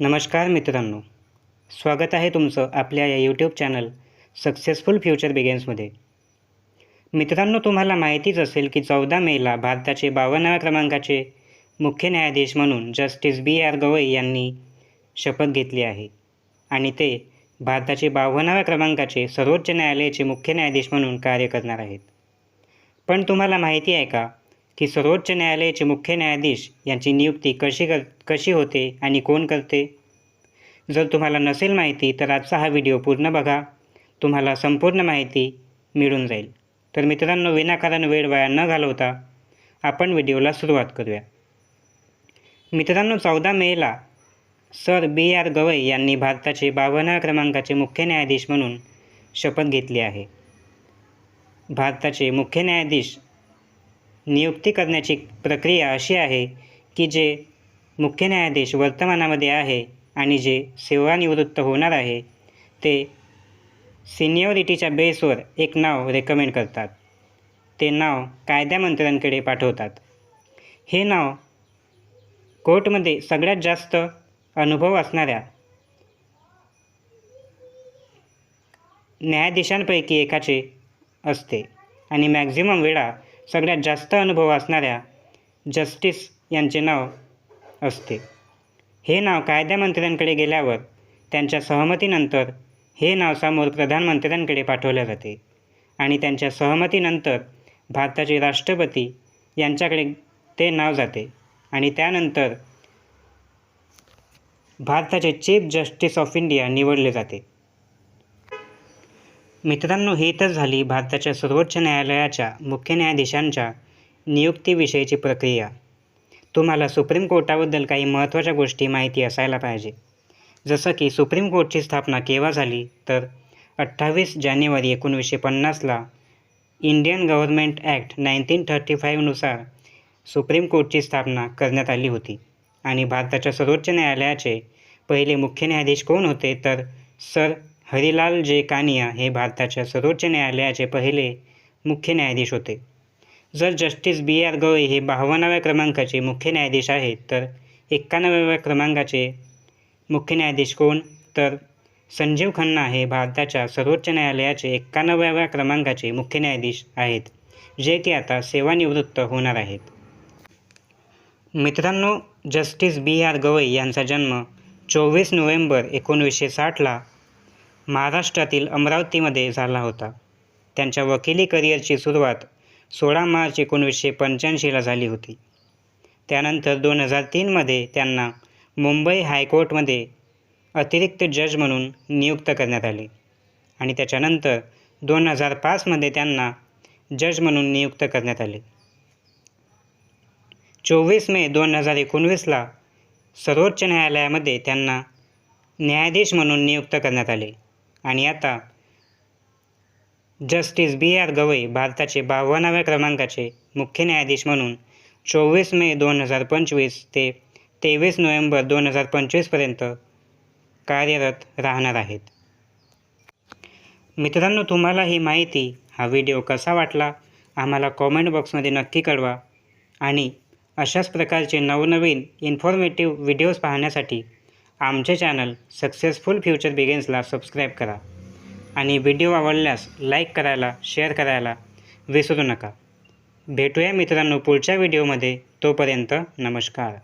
नमस्कार मित्रांनो. स्वागत आहे तुमचं आपल्या या यूट्यूब चॅनल सक्सेसफुल फ्युचर बिगेन्समध्ये मित्रांनो तुम्हाला माहितीच असेल की चौदा मेला भारताचे बावन्नाव्या क्रमांकाचे मुख्य न्यायाधीश म्हणून जस्टिस बी आर गवई यांनी शपथ घेतली आहे. आणि ते भारताचे बावन्नाव्या क्रमांकाचे सर्वोच्च न्यायालयाचे मुख्य न्यायाधीश म्हणून कार्य करणार आहेत. पण तुम्हाला माहिती आहे का की सर्वोच्च न्यायालयाचे मुख्य न्यायाधीश यांची नियुक्ती कशी कर कशी होते आणि कोण करते? जर तुम्हाला नसेल माहिती तर आजचा हा व्हिडिओ पूर्ण बघा. तुम्हाला संपूर्ण माहिती मिळून जाईल. तर मित्रांनो विनाकारण वेळ वाया न घालवता आपण व्हिडिओला सुरुवात करूया. मित्रांनो चौदा मेला सर बी आर गवई यांनी भारताचे बावन्नाव्या क्रमांकाचे मुख्य न्यायाधीश म्हणून शपथ घेतली आहे. भारताचे मुख्य न्यायाधीश नियुक्ती करण्याची प्रक्रिया अशी आहे की जे मुख्य न्यायाधीश वर्तमानामध्ये आहे आणि जे सेवानिवृत्त होणार आहे ते सिनियरिटीच्या बेसवर एक नाव रेकमेंड करतात. ते नाव कायद्यामंत्र्यांकडे पाठवतात. हे नाव कोर्टमध्ये सगळ्यात जास्त अनुभव असणाऱ्या न्यायाधीशांपैकी एकाचे असते आणि मॅक्झिमम वेळा सगळ्यात जास्त अनुभव असणाऱ्या जस्टिस यांचे नाव असते. हे नाव कायद्यामंत्र्यांकडे गेल्यावर त्यांच्या सहमतीनंतर हे नाव समोर प्रधानमंत्र्यांकडे पाठवले जाते आणि त्यांच्या सहमतीनंतर भारताचे राष्ट्रपती यांच्याकडे ते नाव जाते आणि त्यानंतर भारताचे चीफ जस्टिस ऑफ इंडिया निवडले जाते. मित्रांनो ही तर झाली भारताच्या सर्वोच्च न्यायालयाच्या मुख्य न्यायाधीशांच्या नियुक्तीविषयीची प्रक्रिया. तुम्हाला सुप्रीम कोर्टाबद्दल काही महत्त्वाच्या गोष्टी माहिती असायला पाहिजे. जसं की सुप्रीम कोर्टची स्थापना केव्हा झाली तर अठ्ठावीस जानेवारी एकोणीसशे पन्नासला Indian government act nineteen thirty फाईव्हनुसार supreme कोर्टची स्थापना करण्यात आली होती. आणि भारताच्या सर्वोच्च न्यायालयाचे पहिले मुख्य न्यायाधीश कोण होते तर सर हरिलाल जे कानिया हे भारताच्या सर्वोच्च न्यायालयाचे पहिले मुख्य न्यायाधीश होते. जर जस्टिस बी आर गवई हे बावन्नाव्या क्रमांकाचे मुख्य न्यायाधीश आहेत तर एक्कानव्याव्या क्रमांकाचे मुख्य न्यायाधीश कोण? तर संजीव खन्ना हे भारताच्या सर्वोच्च न्यायालयाचे एक्कावन्नाव्या क्रमांकाचे मुख्य न्यायाधीश आहेत जे की आता सेवानिवृत्त होणार आहेत. मित्रांनो जस्टिस बी आर गवई यांचा जन्म चोवीस नोव्हेंबर एकोणीसशे साठला महाराष्ट्रातील अमरावतीमध्ये झाला होता. त्यांच्या वकिली करिअरची सुरुवात सोळा मार्च एकोणीसशे पंच्याऐंशीला झाली होती. त्यानंतर दोन हजार तीनमध्ये त्यांना मुंबई हायकोर्टमध्ये अतिरिक्त जज म्हणून नियुक्त करण्यात आले आणि त्याच्यानंतर दोन हजार पाचमध्ये त्यांना जज म्हणून नियुक्त करण्यात आले. चोवीस मे दोन हजार एकोणवीसला सर्वोच्च न्यायालयामध्ये त्यांना न्यायाधीश म्हणून नियुक्त करण्यात आले. आणि आता जस्टिस बी आर गवई भारताचे बावन्नाव्या क्रमांकाचे मुख्य न्यायाधीश म्हणून चोवीस मे दोन हजार पंचवीस ते तेवीस नोव्हेंबर दोन हजार पंचवीसपर्यंत कार्यरत राहणार आहेत. मित्रांनो तुम्हाला ही माहिती हा व्हिडिओ कसा वाटला आम्हाला कॉमेंट बॉक्समध्ये नक्की कळवा आणि अशाच प्रकारचे नवनवीन इन्फॉर्मेटिव्ह व्हिडिओज पाहण्यासाठी आमचे चॅनल सक्सेसफुल फ्युचर बिगेन्सला सबस्क्राईब करा आणि व्हिडिओ आवडल्यास लाईक करायला शेअर करायला विसरू नका. भेटूया मित्रांनो पुढच्या व्हिडिओमध्ये. तोपर्यंत नमस्कार.